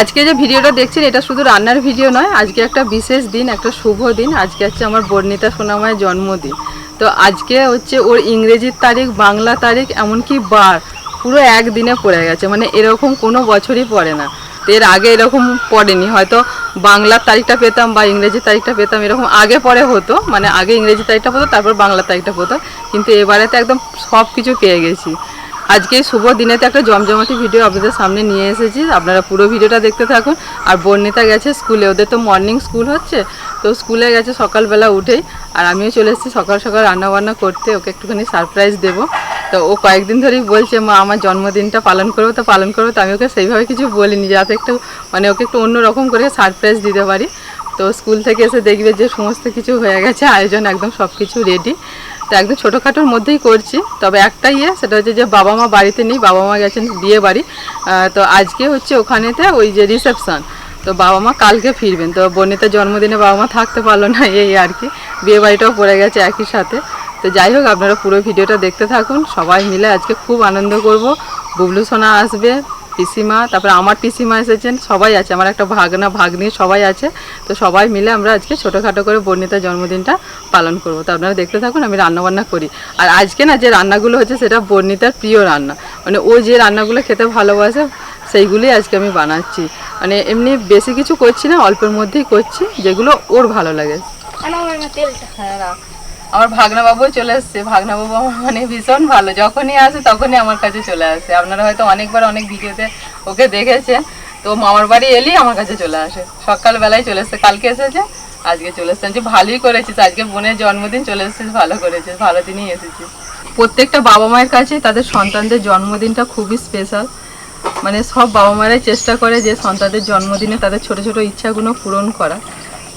আজকে যে ভিডিওটা দেখছেন, এটা শুধু রান্নার ভিডিও নয়, আজকে একটা বিশেষ দিন, একটা শুভ দিন। আজকে হচ্ছে আমার বর্ণিতা সোনামায়ের জন্মদিন। তো আজকে হচ্ছে ওর ইংরেজির তারিখ, বাংলা তারিখ, এমনকি বার, পুরো একদিনে পড়ে গেছে। মানে এরকম কোনো বছরই পড়ে না। তো এর আগে এরকম পড়েনি। হয়তো বাংলার তারিখটা পেতাম বা ইংরেজির তারিখটা পেতাম, এরকম আগে পরে হতো। মানে আগে ইংরেজি তারিখটা হতো তারপর বাংলা তারিখটা হতো কিন্তু এবারে তো একদম সব কিছু পেয়ে গেছি। আজকে শুভ দিনেতে একটা জমজমাটি ভিডিও আপনাদের সামনে নিয়ে এসেছি। আপনারা পুরো ভিডিওটা দেখতে থাকুন। আর বর্ণিতা গেছে স্কুলে, ওদের তো মর্নিং স্কুল হচ্ছে, তো স্কুলে গেছে সকালবেলা উঠেই। আর আমিও চলে এসেছি সকাল সকাল রান্না বান্না করতে, ওকে একটুখানি সারপ্রাইজ দেবো। তো ও কয়েকদিন ধরেই বলছে, মা, আমার জন্মদিনটা পালন করব তো পালন করব। তো আমি ওকে সেইভাবে কিছু বলিনি, যাতে একটু মানে ওকে একটু অন্যরকম করে সারপ্রাইজ দিতে পারি। তো স্কুল থেকে এসে দেখবে যে সমস্ত কিছু হয়ে গেছে, আয়োজন একদম সব কিছু রেডি তো একদম ছোটোখাটোর মধ্যেই করছি। তবে একটা ইয়ে সেটা হচ্ছে যে বাবা মা বাড়িতে নেই, বাবা মা গেছেন বিয়ে বাড়ি। তো আজকে হচ্ছে ওখানেতে ওই যে রিসেপশন। তো বাবা মা কালকে ফিরবেন। তো বর্ণিতার জন্মদিনে বাবা মা থাকতে পারল না, এই আর কি বিয়ে বাড়িটাও পড়ে গেছে একই সাথে। তো যাই হোক, আপনারা পুরো ভিডিওটা দেখতে থাকুন। সবাই মিলে আজকে খুব আনন্দ করব। বুবলু সোনা আসবে। পিসিমা, তারপরে আমার পিসিমা এসেছেন, সবাই আছে, আমার একটা ভাগনা, ভাগ্নি সবাই আছে। তো সবাই মিলে আমরা আজকে ছোটোখাটো করে বর্ণিতার জন্মদিনটা পালন করব। তো আপনারা দেখতে থাকুন, আমি রান্নাবান্না করি। আর আজকে না যে রান্নাগুলো হচ্ছে, সেটা বর্ণিতার প্রিয় রান্না। মানে ও যে রান্নাগুলো খেতে ভালোবাসে, সেইগুলোই আজকে আমি বানাচ্ছি। মানে এমনি বেশি কিছু করছি না, অল্পের মধ্যেই করছি, যেগুলো ওর ভালো লাগে। হ্যাঁ রাখ। আমার ভাগনা বাবু চলে আসছে। ভাগনা বাবু আমার মানে ভীষণ ভালো। যখনই আসে, তখনই আমার কাছে চলে আসে। আপনারা হয়তো অনেকবার অনেক ভিডিওতে ওকে দেখেছেন। তো মামার বাড়ি এলেই আমার কাছে চলে আসে। সকালবেলায় চলে এসছে। কালকে এসেছে, আজকে চলে এসছে। যে ভালোই করেছিস। আজকে বোনের জন্মদিন চলে এসেছিস ভালো করেছিস। ভালো দিনই এসেছিস। প্রত্যেকটা বাবা মায়ের কাছে তাদের সন্তানদের জন্মদিনটা খুবই স্পেশাল মানে সব বাবা মায়েরাই চেষ্টা করে যে সন্তানদের জন্মদিনে তাদের ছোট ছোট ইচ্ছাগুলো পূরণ করা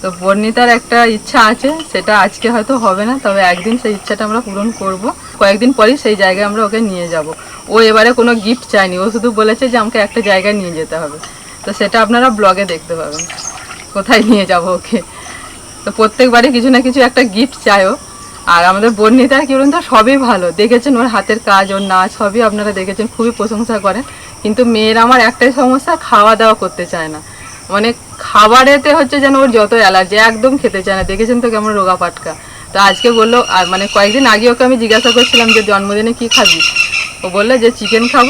তো বর্ণিতার একটা ইচ্ছা আছে, সেটা আজকে হয়তো হবে না, তবে একদিন সেই ইচ্ছাটা আমরা পূরণ করব। কয়েকদিন পরেই সেই জায়গায় আমরা ওকে নিয়ে যাব। ও এবারে কোনো গিফট চায়নি, ও শুধু বলেছে যে আমাকে একটা জায়গায় নিয়ে যেতে হবে। তো সেটা আপনারা ব্লগে দেখতে পাবেন, কোথায় নিয়ে যাব ওকে। তো প্রত্যেকবারই কিছু না কিছু একটা গিফট চায়ও আর আমাদের বর্ণিতা কি বলুন তো সবই ভালো, দেখেছেন ওর হাতের কাজ, ওর নাচ, সবই আপনারা দেখেছেন, খুবই প্রশংসা করেন। কিন্তু মেয়ের আমার একটাই সমস্যা খাওয়া দাওয়া করতে চায় না। মানে খাবারেতে হচ্ছে যেন ওর যত অ্যালার্জি, একদম খেতে চায় না। দেখেছেন তো কেমন রোগা পাটকা তো আজকে বলল, আর মানে কয়েকদিন আগে ওকে আমি জিজ্ঞাসা করছিলাম যে, জন্মদিনে কি খাবি? ও বলল যে, চিকেন খাব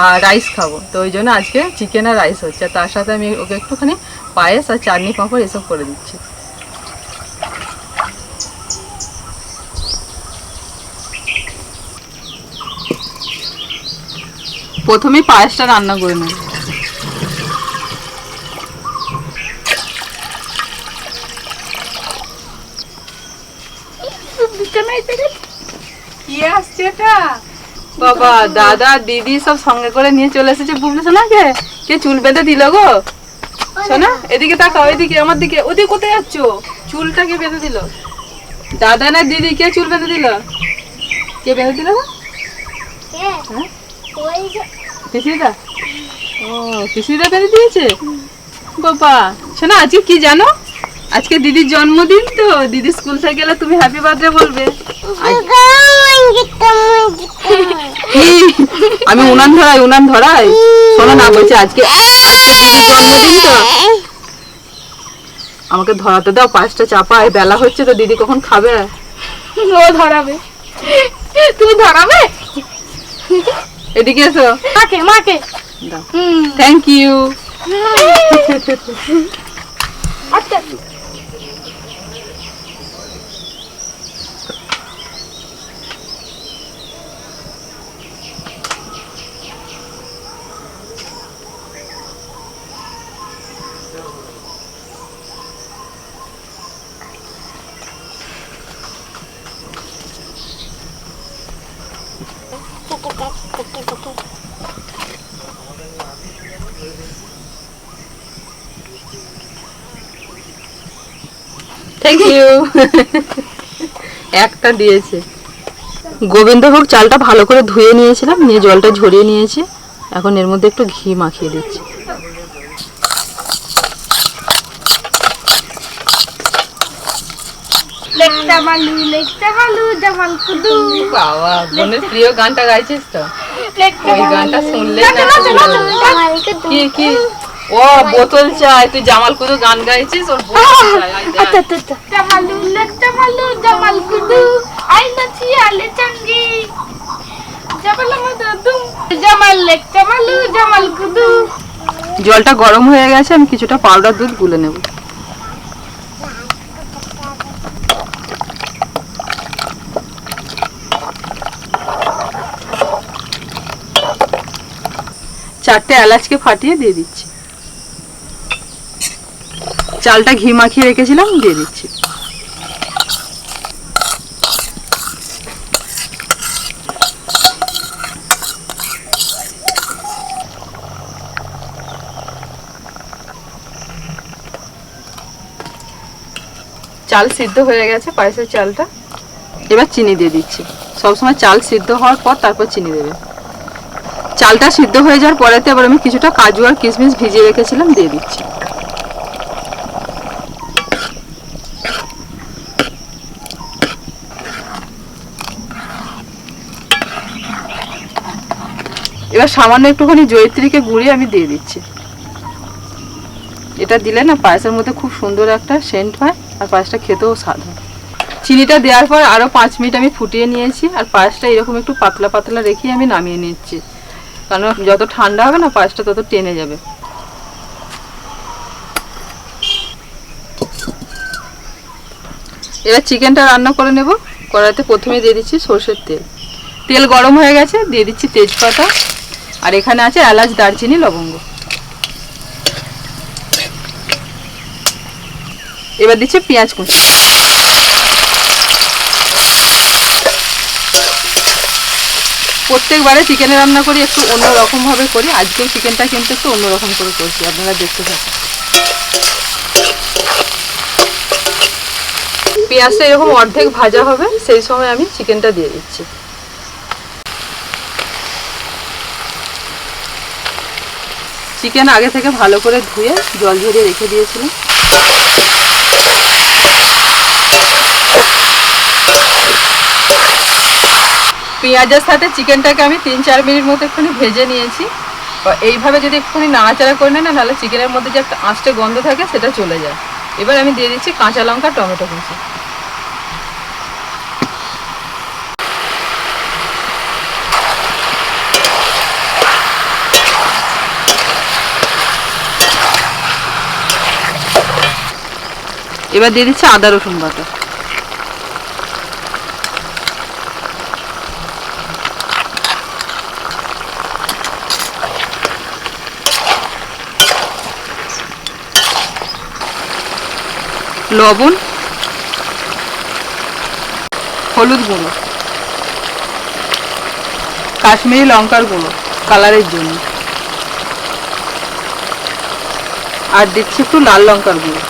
আর রাইস খাব। তো ওই জন্য আজকে চিকেন আর রাইস হচ্ছে। তার সাথে আমি ওকে একটুখানি পায়েস আর চাটনি পাঁপড় এসব করে দিচ্ছি। প্রথমেই পায়েসটা রান্না করে নেব। কি আসছে এটা? বাবা দাদা দিদি সব সঙ্গে করে নিয়ে চলে এসেছে বুবলু সোনাকে। কে চুল বেঁধে দিল গো? সোনা এদিকে তাকাও এদিকে আমার দিকে। ওদিকে কোথায় যাচ্ছ? বেঁধে দিল? দাদা না দিদি কে চুল বেঁধে দিল? কে বেঁধে দিল গো? পিসিদা? ও পিসিদা বেঁধে দিয়েছে? বাবা শোনা আজকে কি জানো? আজকে দিদির জন্মদিন তো দিদি স্কুল থেকে গেলে তুমি হ্যাপি বার্থডে বলবে। আমি উনান ধরাই উনান ধরাই। শোনো না বলছে আজকে আজকে দিদির জন্মদিন তো। আমাকে ধরাতে দাও পাঁচটা চাপায় বেলা হচ্ছে তো দিদি কখন খাবে। ও ধরাবে। তুমি ধরাবে? এদিকে এসো। মাকে মাকে। দাও। থ্যাংক ইউ আচ্ছা। থ্যাংক ইউ একটা দিয়েছে। গোবিন্দভোগ চালটা ভালো করে ধুয়ে নিয়েছিলাম, নিয়ে জলটা ঝরিয়ে নিয়েছি। এখন এর মধ্যে একটু ঘি মাখিয়ে দিচ্ছি। লেকটা বালু লেকটা বালু জামান কুদু। বাবা বোনের প্রিয় গানটা গাইছিস তো? ওই গানটা শুনলে নাচো নাচো নাচো কি কি? ও বোতল চাই তুই জামাল কুদু গান গাইছিস? ওর বোতল চাই আই দেখ। আচ্ছা আচ্ছা আচ্ছা। জামালু লেক জামালু জামাল কুদু। আই নাচি আলে চঙ্গি। জামাল দুম। জামাল লেক জামালু জামাল কুদু। জলটা গরম হয়ে গেছে আমি কিছুটা পাউডার দুধ গুলে নেব। চারটে এলাচকে ফাটিয়ে দিয়ে দিচ্ছি। চালটা ঘি মাখিয়ে রেখেছিলাম, দিয়ে দিচ্ছি। চাল সিদ্ধ হয়ে গেছে, পায়েসের চালটা। এবার চিনি দিয়ে দিচ্ছি। সবসময় চাল সিদ্ধ হওয়ার পর তারপর চিনি দেবে। চালটা সিদ্ধ হয়ে যাওয়ার পরেতে এবার আমি কিছুটা কাজু আর কিশমিশ ভিজিয়ে রেখেছিলাম, দিয়ে দিচ্ছি। এবার সামান্য একটুখানি জয়িত্রীকে গুঁড়িয়ে আমি দিয়ে দিচ্ছি। এটা দিলে না পায়েসের মধ্যে খুব সুন্দর একটা সেন্ট হয় আর পায়েসটা খেতেও স্বাদ হয়। চিনিটা দেওয়ার পর আরও পাঁচ মিনিট আমি ফুটিয়ে নিয়েছি আর পায়েসটা এরকম একটু পাতলা পাতলা রেখেই আমি নামিয়ে নিচ্ছি। কারণ যত ঠান্ডা হবে না, পায়েসটা তত টেনে যাবে। এবার চিকেনটা রান্না করে নেব। কড়াইতে প্রথমে দিয়ে দিচ্ছি সর্ষের তেল। তেল গরম হয়ে গেছে, দিয়ে দিচ্ছি তেজপাতা। আর এখানে আছে এলাচ, দারচিনি, লবঙ্গ। এবার দিচ্ছি পেঁয়াজ কুচি। প্রত্যেকবারে চিকেনে রান্না করি, একটু অন্য রকম ভাবে করি। আজকেও চিকেনটা কিন্তু একটু অন্য রকম করে করছি, আপনারা দেখতে থাকুন। পেঁয়াজটা এরকম অর্ধেক ভাজা হবে, সেই সময় আমি চিকেনটা দিয়ে দিচ্ছি। চিকেন আগে থেকে ভালো করে ধুয়ে জল ঝরিয়ে রেখে দিয়েছিলাম। পেঁয়াজের সাথে চিকেনটাকে আমি তিন চার মিনিট মতো একটুখানি ভেজে নিয়েছি। এইভাবে যদি একটুখানি নাড়াচাড়া করে নেয় না তাহলে চিকেনের মধ্যে যে একটা আঁচটে গন্ধ থাকে, সেটা চলে যায়। এবার আমি দিয়ে দিচ্ছি কাঁচা লঙ্কা, টমেটো কুচি। এবার দিয়ে দিচ্ছি আদা রসুন বাটা। লবণ, হলুদ গুঁড়ো, কাশ্মীরি লঙ্কার গুঁড়ো, কালারের জন্য। আর দিচ্ছি একটু লাল লঙ্কার গুঁড়ো।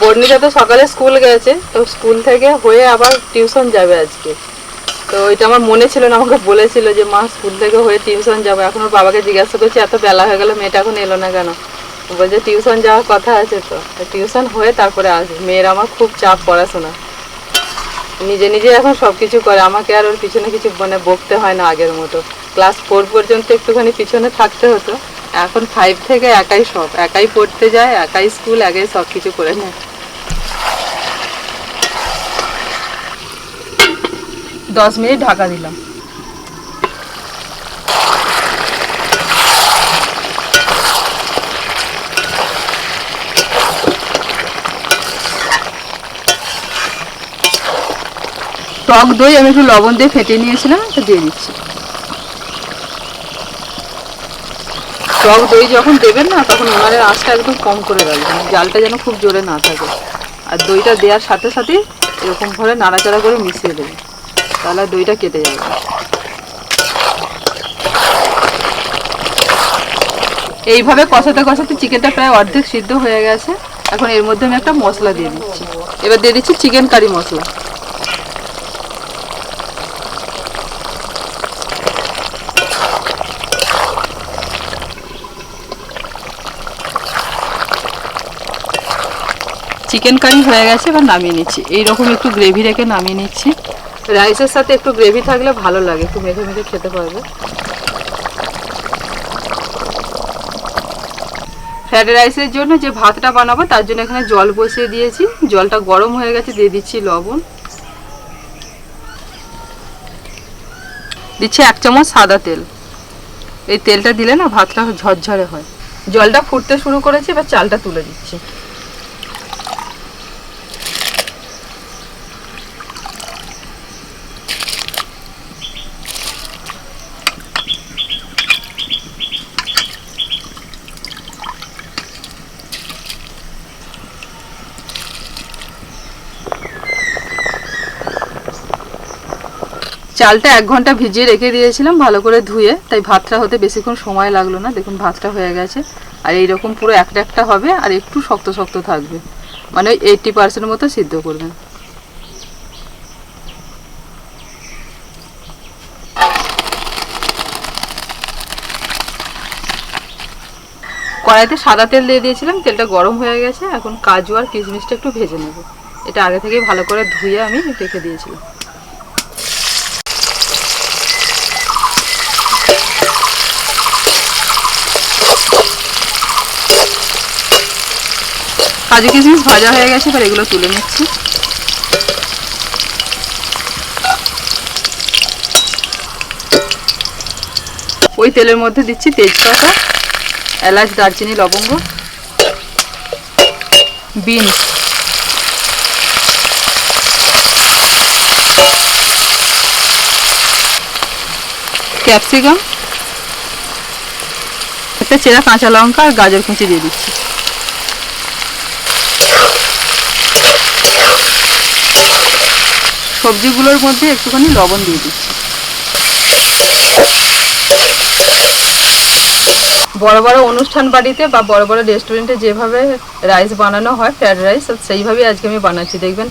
বর্ণিতা তো সকালে স্কুল গেছে, তো স্কুল থেকে হয়ে আবার টিউশন যাবে আজকে। তো এটা আমার মনে ছিল না, আমাকে বলেছিল যে, মা, স্কুল থেকে হয়ে টিউশন যাবে। এখন ওর বাবাকে জিজ্ঞাসা করছি, এত বেলা হয়ে গেল, মেয়েটা এখন এলো না কেন? বলছে, টিউশন যাওয়ার কথা আছে তো। টিউশন হয়ে তারপরে আসবে। মেয়ের আমার খুব চাপ পড়াশোনা। নিজে নিজে এখন সব কিছু করে। আমাকে আর ওর পিছনে কিছু মানে বকতে হয় না আগের মতো। ক্লাস ফোর পর্যন্ত একটুখানি পিছনে থাকতে হতো। এখন ফাইভ থেকে একাই সব। একাই পড়তে যায়, একাই স্কুল, একাই সব কিছু করে নেয়। দশ মিনিট ঢাকা দিলাম। টক দই আমি একটু লবণ দিয়ে ফেটে নিয়েছিলাম, তো দিয়ে দিচ্ছি। টক দই যখন দেবেন না, তখন উনানের আঁচটা একদম কম করে রাখবেন জালটা যেন খুব জোরে না থাকে। আর দইটা দেওয়ার সাথে সাথে এরকম ভাবে নাড়াচাড়া করে মিশিয়ে দেবেন। তাহলে দইটা কেটে যাবে। এইভাবে কষাতে কষাতে চিকেনটা প্রায় অর্ধেক সিদ্ধ হয়ে গেছে। এখন এর মধ্যে আমি একটা মশলা দিয়ে দিচ্ছি। এবার দিয়ে দিচ্ছি চিকেন কারি মশলা। চিকেন কারি হয়ে গেছে, এবার নামিয়ে নিচ্ছি। এইরকম একটু গ্রেভি রেখে নামিয়ে নিচ্ছি। রাইসের সাথে একটু গ্রেভি থাকলে ভালো লাগে, একটু মেখে মেখে খেতে পারবে। ফ্রাইড রাইসের জন্য যে ভাতটা বানাবো, তার জন্য এখানে জল বসিয়ে দিয়েছি। জলটা গরম হয়ে গেছে, দিয়ে দিচ্ছি লবণ। দিচ্ছি এক চামচ সাদা তেল। এই তেলটা দিলে না ভাতটা ঝরঝরে হয়। জলটা ফুটতে শুরু করেছে, এবার চালটা তুলে দিচ্ছি। চালটা এক ঘণ্টা ভিজিয়ে রেখে দিয়েছিলাম ভালো করে ধুয়ে, তাই ভাতটা হতে বেশিক্ষণ সময় লাগল না। দেখুন, ভাতটা হয়ে গেছে। আর এইরকম পুরো একটা একটা হবে, আর একটু শক্ত শক্ত থাকবে। মানে ওই এইটটি পার্সেন্ট মতো সিদ্ধ করবেন। কড়াইতে সাদা তেল দিয়ে দিয়েছিলাম, তেলটা গরম হয়ে গেছে। এখন কাজু আর কিশমিশটা একটু ভেজে নেব। এটা আগে থেকেই ভালো করে ধুয়ে আমি রেখে দিয়েছিলাম। কাজু কিশমিশ ভাজা হয়ে গেছে, এবার এগুলো তুলে নিচ্ছি। ওই তেলের মধ্যে দিচ্ছি তেজপাতা, এলাচ, দারচিনি, লবঙ্গ, বিনস। ক্যাপসিকাম, একটা চেরা কাঁচা লঙ্কা আর গাজর কুচি দিয়ে দিচ্ছি। সবজিগুলোর মধ্যে একটুখানি লবণ দিয়ে দিচ্ছি। বড় বড় অনুষ্ঠান বাড়িতে বা বড় বড় রেস্টুরেন্টে যেভাবে রাইস বানানো হয় ফ্রাইড রাইস সেইভাবেই আজকে আমি বানাচ্ছি। দেখবেন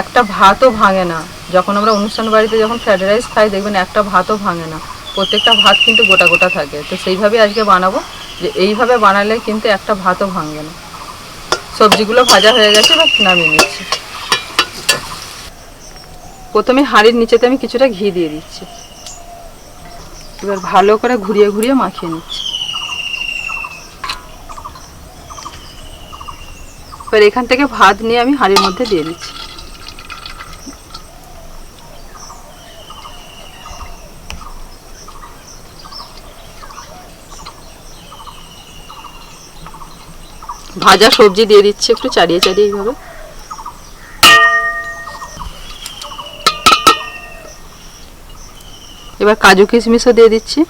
একটা ভাতও ভাঙে না। যখন আমরা অনুষ্ঠান বাড়িতে যখন ফ্রাইড রাইস খাই, দেখবেন একটা ভাতও ভাঙে না। প্রত্যেকটা ভাত কিন্তু গোটা গোটা থাকে। তো সেইভাবেই আজকে বানাবো যে এইভাবে বানালে কিন্তু একটা ভাতও ভাঙবে না। সবজিগুলো ভাজা হয়ে গেছে বা নামিয়ে নিচ্ছি। প্রথমে হাঁড়ির নিচেতে আমি কিছুটা ঘি দিয়ে দিচ্ছি। এবার ভালো করে ঘুরিয়ে ঘুরিয়ে মাখিয়ে নিচ্ছি। এবার এখান থেকে ভাত নিয়ে আমি হাঁড়ির মধ্যে দিয়ে দিচ্ছি। ভাজা সবজি দিয়ে দিচ্ছি একটু চাড়িয়ে চাড়িয়ে এইভাবে। এবার কাজু কিশমিশও দিয়ে দিচ্ছি।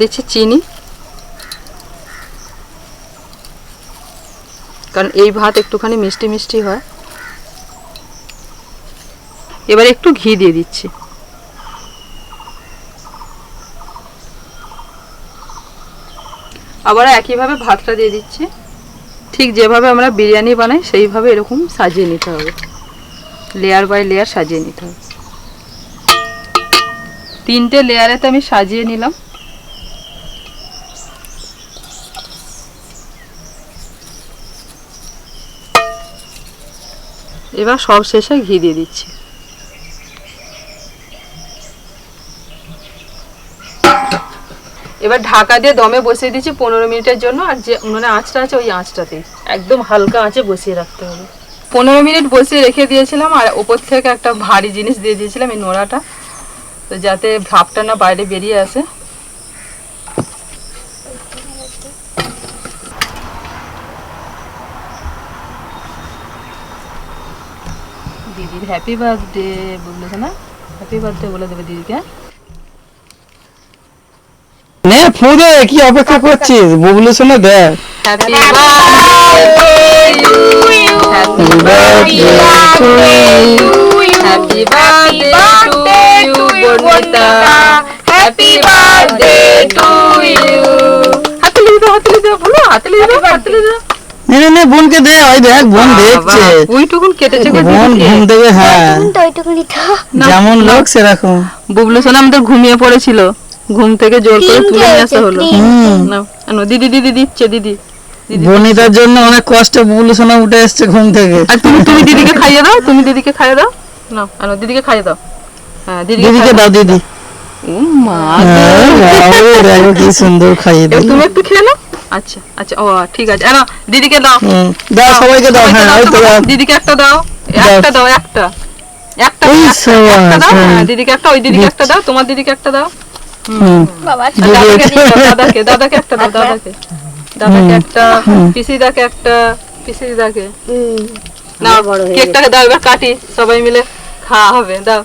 দিচ্ছি চিনি। কারণ এই ভাত একটুখানি মিষ্টি মিষ্টি হয়। এবার একটু ঘি দিয়ে দিচ্ছি। আবার একইভাবে ভাতটা দিয়ে দিচ্ছি। ঠিক যেভাবে আমরা বিরিয়ানি বানাই, সেইভাবে এরকম সাজিয়ে নিতে হবে। লেয়ার বাই লেয়ার সাজিয়ে নিতে হবে। তিনটে লেয়ারেতে আমি সাজিয়ে নিলাম। এবার সব শেষে ঘি দিয়ে দিচ্ছি। এবার ঢাকা দিয়ে দমে বসিয়ে দিচ্ছি পনেরো মিনিটের জন্য, আর যে উনুনে আঁচটা আছে ওই আঁচটাতেই। একদম হালকা আঁচে বসিয়ে রাখতে হবে। পনেরো মিনিট বসিয়ে রেখে দিয়েছিলাম আর ওপর থেকে একটা ভারী জিনিস দিয়ে দিয়েছিলাম এই নোড়াটা। তো যাতে ভাপটা না বাইরে বেরিয়ে আসে। দিদির হ্যাপি বার্থডে বলেছে না হ্যাপি বার্থডে বলে দেবে দিদিকে। নে ফুদে কি অপেক্ষা করছিস? বুবলু শোনা দেখ বোনকে দে ওই দেখ বোন দেখছে। ওইটুকুন কেটেছে গো বোন ঘুম দেবে হ্যাঁ। যেমন লোক সেরকম। বুবলু সোনা আমাদের ঘুমিয়ে পড়েছিল। ঘুম থেকে জোর করে তুলে নিয়ে আসা হলো। নাও দিদি দিদি দিচ্ছে দিদি। বনিতার জন্য অনেক কষ্টে বুবলু সোনা উঠে এসছে ঘুম থেকে। আর তুমি তুমি দিদিকে খাইয়ে দাও তুমি দিদিকে খাইয়ে দাও। নাও আনো দিদিকে খাইয়ে দাও। হ্যাঁ দিদিকে দাও। দিদি। হ্যাঁ, কি সুন্দর খাইয়ে তুমি একটু খেয়ে নাও। আচ্ছা আচ্ছা ও ঠিক আছে। দিদিকে দাও। দাও সবাইকে দাও হ্যাঁ ওই তো তো, দিদিকে একটা দাও। দাও। একটা দাও একটা। একটা দাও হ্যাঁ। দিদিকে একটা ওই দিদিকে একটা দাও তোমার দিদিকে একটা দাও। আর দাদাকে দাদাকে দাদাকে একটা দাও দাদাকে। দাদাকে একটা পিসিদাকে একটা পিসিদাকে না কেকটাকে দাও এবার কাটি। সবাই মিলে খাওয়া হবে দাও।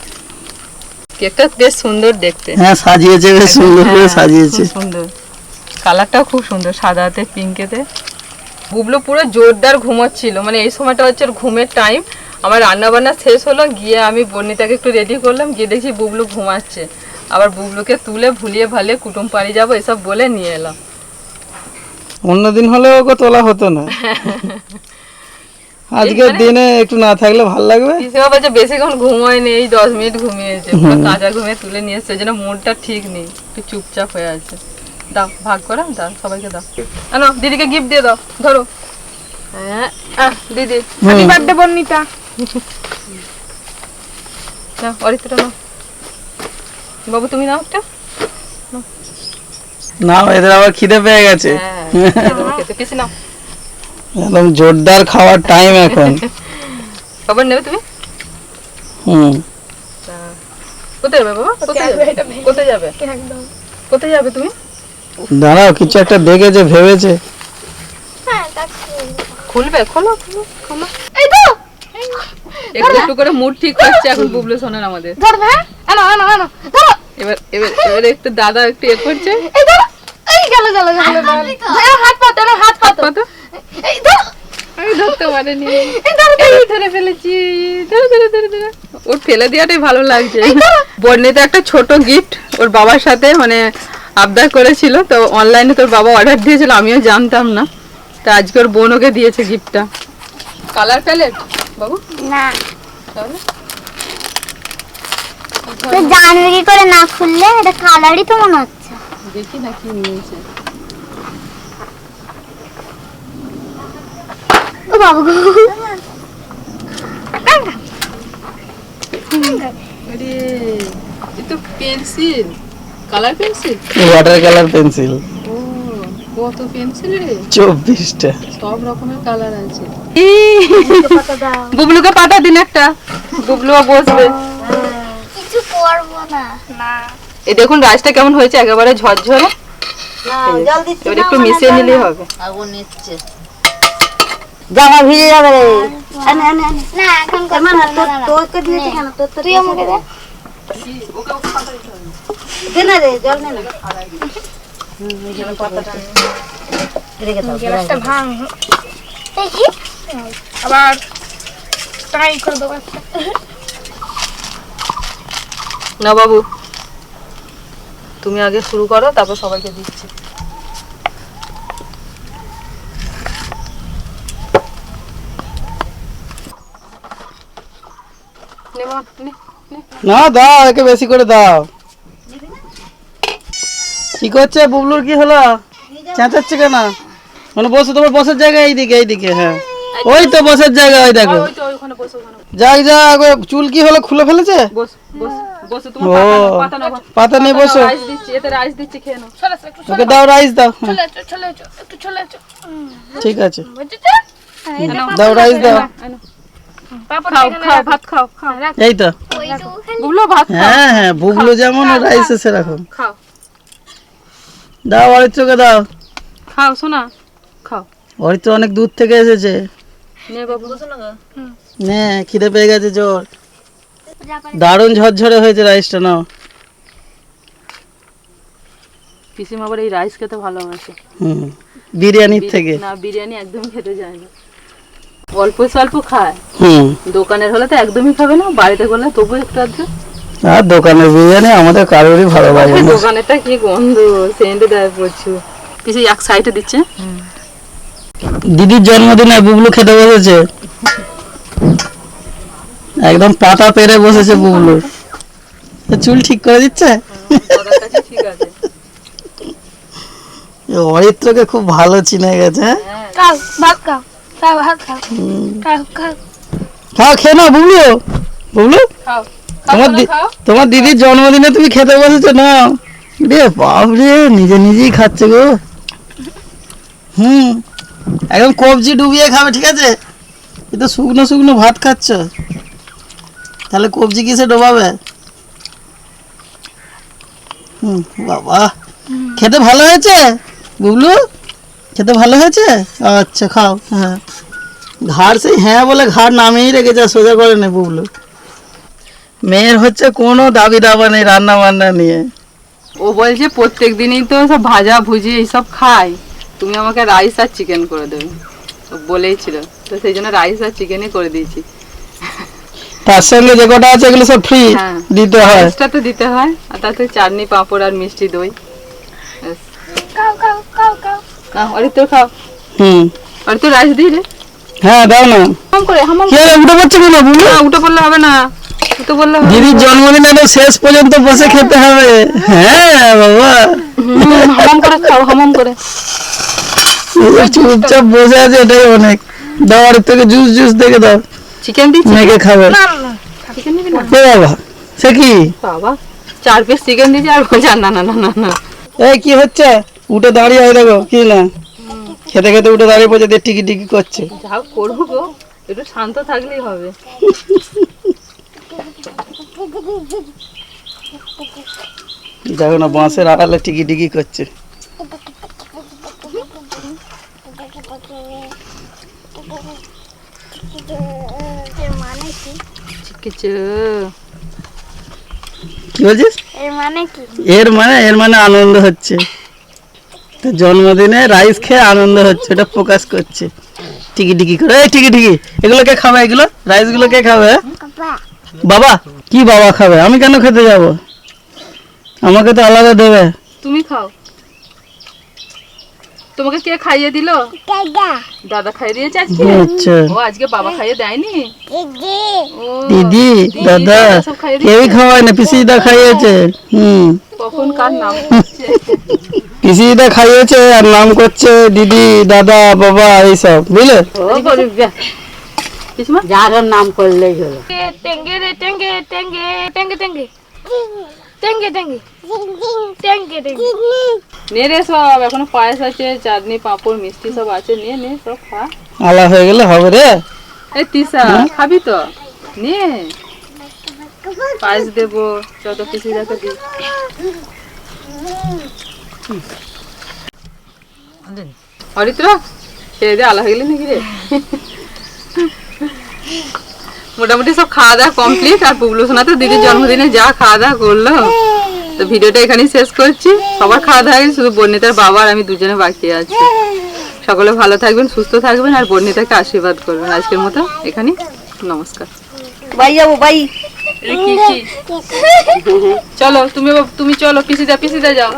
কেকটা বেশ সুন্দর দেখতে। হ্যাঁ সাজিয়েছে বেশ সুন্দর করে হ্যাঁ, সাজিয়েছে। খুব সুন্দর। কালারটাও খুব সুন্দর সাদাতে পিঙ্কেতে। বুবলু পুরো জোরদার ঘুমাচ্ছিল। মানে এই সময়টা হচ্ছে ঘুমের টাইম আমার রান্না বান্না শেষ হলো গিয়ে আমি বর্ণিতাকে একটু রেডি করলাম গিয়ে দেখি বুবলু ঘুমাচ্ছে। আবার বুবলুকে তুলে ভুলিয়ে ভালিয়ে কুটুম পাড়ি যাব এসব বলে নিয়ে এলাম। অন্যদিন হলে ওকে তোলা হতো না। আজকের দিনে একটু না থাকলে ভালো লাগবে? পিসিমা বলছে বেশিক্ষণ ঘুমোয়নি এই দশ মিনিট ঘুমিয়েছে কাঁচা ঘুমিয়ে তুলে নিয়ে এসছে যেন মনটা ঠিক নেই একটু চুপচাপ হয়ে আছে। দাও ভাগ করো দাও সবাইকে দাও। আনো দিদিকে গিফট দিয়ে দাও ধরো। হ্যাঁ দিদি। হ্যাপি বার্থডে বর্ণিতা না অরিত্রটা নাও। বাবু তুমি নাও একটা। না এদের আবার খিদে পেয়ে গেছে। হ্যাঁ একদম জোরদার খাওয়ার টাইম এখন। খবর নেবে তুমি? হুম। কোথায় যাবে বাবা? কোথায় যাবে কোথায় যাবে? একদম। কোথায় যাবে তুমি? দাঁড়াও কিছু একটা দেখেছে ভেবেছে। হ্যাঁ খুলবে খোলো খোলো খোলো। এই তো! একটু একটু করে মুড ঠিক হচ্ছে এখন বুবলু শোনেন আমাদের। ধর ভাই আনো আনো আনো ধরো। এবার এবার এবার একটু দাদা একটু এ করছে। এই গেল গেল গেল ধরো হাত পাতো না হাত পাতো। ধরো। আমি ধরতে পারিনি। ধরে ফেলেছি। ধরে ধরে ধরে ধরে। ওর ফেলে দেওয়াটাই ভালো লাগছে। বর্ণিতে একটা ছোট গিফট ওর বাবার সাথে মানে আবদার করেছিল। তো অনলাইনে তোর বাবা অর্ডার দিয়েছিল আমিও জানতাম না। তা আজকে ওর বোন ওকে দিয়েছে গিফটটা কালার প্যালেট বাবু? না। তাহলে? তো জানবে কি করে না খুললে এটা কালারই তো মনে হচ্ছে। দেখি না কি নিয়েছে। ও বাবু আরে এ তো pencil. Colour pencil? Water colour pencil ও কত পেন্সিল রে। চব্বিশটা। সব রকমের কালার আছে। বুবলুকে পাতা দিন একটা। বুবলুও বসবে। কিছু করব না। না। এই দেখুন রাইসটা কেমন হয়েছে? একেবারে ঝরঝরে। এবার একটু মিশিয়ে নিলেই হবে। জামা ভিজে যাবে রে। না এখন করব না, না, না, না। তোকে দিয়েছি কেন? তুই আমাকে দে। দে না রে জল নে না। রেখে দাও গ্লাসটা ভাঙ। দেখি। আবার টাই করে দেবো একটা। না বাবু। তুমি আগে শুরু করো তারপর সবাইকে দিচ্ছি। নে দাও একে বেশি করে দাও। কি করছে বুবলুর কি হলো? চেঁচাচ্ছে কেন? মানে বসে তোমার বসার জায়গা এইদিকে এইদিকে হ্যাঁ। ওই তো বসার জায়গা ওই দেখো। যাক যাক চুল কি হলো খুলে ফেলেছে? বস বস। পাতা পাতা বসো। ওকে দাও রাইস দাও হ্যাঁ। ঠিক আছে। দাও রাইস দাও। আনো। পাপড় খাও এখানে খাও রাখো। ভাত খাও খাও। এই তো। বুবলু ভাত খাও। হ্যাঁ হ্যাঁ বুবলু যেমন রাইস সেরকম খাও। দাও অরিত্রকে দাও। খাও শোনা খাও। অরিত্র অনেক দূর থেকে এসেছে। নে নে খিদে পেয়ে গেছে জোর। দারুণ ঝরঝরে হয়েছে রাইসটা নাও। পিসিমা আবার এই রাইস খেতে ভালোবাসে। হুম বিরিয়ানির থেকে। না বিরিয়ানি একদমই খেতে যায় না। অল্প স্বল্প খায়। হুম। দোকানের হলে তো একদমই খাবে না বাড়িতে করলে তবু একটু আধটু। আর দোকানের বিরিয়ানি আমাদের কারোরই ভালো লাগে না। দোকানেরটা কি গন্ধ সেন্টে দেয় প্রচুর। পিসি এক সাইডে দিচ্ছে। দিদির জন্মদিনে বুবলু খেতে বসেছে। একদম পাতা পেরে বসেছে বুবলু। চুল ঠিক করে দিচ্ছে? অরিত্রকে খুব ভালো চিনে গেছে হ্যাঁ? খাও খেয়ে না বুবলু। বুবলু তোমার তোমার দিদির জন্মদিনে তুমি খেতে বসেছো না রে বাপরে নিজে নিজেই খাচ্ছে গো। হুম একদম কবজি ডুবিয়ে খাবে ঠিক আছে? এ তো শুকনো শুকনো ভাত খাচ্ছ? তাহলে কবজি কিসে ডোবাবে? হুম বাবা। খেতে ভালো হয়েছে? বুবলু খেতে ভালো হয়েছে? আচ্ছা খাও হ্যাঁ। ঘাড় সেই হ্যাঁ বলে ঘাড় নামিয়েই রেখেছে আর সোজা করে নে বুবলু। মেয়ের হচ্ছে কোনো দাবি দাবা নেই রান্না বান্না নিয়ে। ও বলছে প্রত্যেক দিনই তো সব ভাজা ভুজি এইসব খাই। তুমি আমাকে রাইস আর চিকেন করে দেবে। ও বলেই ছিল। তো সেই জন্য রাইস আর চিকেনই করে দিয়েছি। তার সঙ্গে যে কটা আছে এগুলো সব ফ্রি হ্যাঁ। দিতে হয়। রাইসটা তো দিতে হয় আর তাতে চাটনি পাঁপড় আর মিষ্টি দই। খাও খাও খাও খাও। না অরিত তোর খাও। হুম। অরিত রাইস দিই রে হ্যাঁ দাও না। হামাম করে হামাম কি উঠে পড়ছে কেন বুবলু না উঠে পড়লে হবে না। উঠে পড়লে হবে দিদির জন্মদিন শেষ পর্যন্ত বসে খেতে হবে। হ্যাঁ বাবা। হুম, হামাম করে খাও হামাম করে। চুপচাপ বসে আছে এটাই অনেক। দাও আর থেকে জুস জুস দেখে দাও। চিকেন দিচ্ছি মেয়েকে খাবে। না না চিকেন নিবি না। বাবা সে কি? বাবা চার পিস চিকেন দিয়েছি আর বলছে না না না না না। এই কি হচ্ছে? উঠে দাঁড়িয়ে হয় দেখো কি না? খেতে খেতে উঠে দাঁড়িয়ে পড়ছে দিয়ে টিকি টিকি করছে। যা করব গো একটু শান্ত থাকলেই হবে। দেখো না বাঁশের আড়ালে টিকি টিকি করছে। কিছু কি বলছিস? এর মানে কি? এর মানে এর মানে আনন্দ হচ্ছে। তো জন্মদিনে রাইস খেয়ে আনন্দ হচ্ছে এটা প্রকাশ করছে। টিকি টিকি করে। এই টিকি টিকি এগুলো কে খাবে? এগুলো? রাইসগুলো কে খাবে? বাবা কি বাবা খাবে? আমি কেন খেতে যাব? আমাকে তো আলাদা দেবে। তুমি খাও। তোমাকে কে খাইয়ে দিল? দাদা। খাইয়ে দিয়েছে আজকে? আচ্ছা। ও আজকে বাবা খাইয়ে দেয়নি? দিদি। দাদা কেউই খাওয়ায় না পিসিদা খাইয়েছে। হুম। কখন কার নাম করছে? পিসিদা খাইয়েছে আর নাম করছে দিদি দাদা বাবা এইসব বুঝলে? যার নাম করলেই হলো। টেঙ্গে রে টেঙ্গে টেঙ্গে টেঙ্গে টেঙ্গে। টেঙ্গে টেঙ্গে টেঙ্গে টেঙ্গে নে রে সব এখনও পায়েস আছে চাটনি পাঁপড় মিষ্টি সব আছে নে নে সব খা। আলা হয়ে গেলে হবে রে। এই তিসা খাবি তো? নে। পায়েস দেবো যত পিসি দেখে দি। অরিত্র খেয়ে দিয়ে আলা হয়ে গেলি নাকি রে? মোটামুটি সব খাওয়া দাওয়া কমপ্লিট আর পুবলু সোনা তো দিদির জন্মদিনে যা খাওয়া দাওয়া করল। তো ভিডিওটা এখানেই শেষ করছি। সবার খাওয়া দাওয়া শুধু বর্ণিতার বাবা আর আমি দুজনে বাকি আছি। সকলে ভালো থাকবেন সুস্থ থাকবেন আর বর্ণিতাকে আশীর্বাদ করবেন। আজকের মতো এখানে নমস্কার। বাই যাব বাই। চলো তুমি তুমি চলো পিসিদা পিসিদা যাও।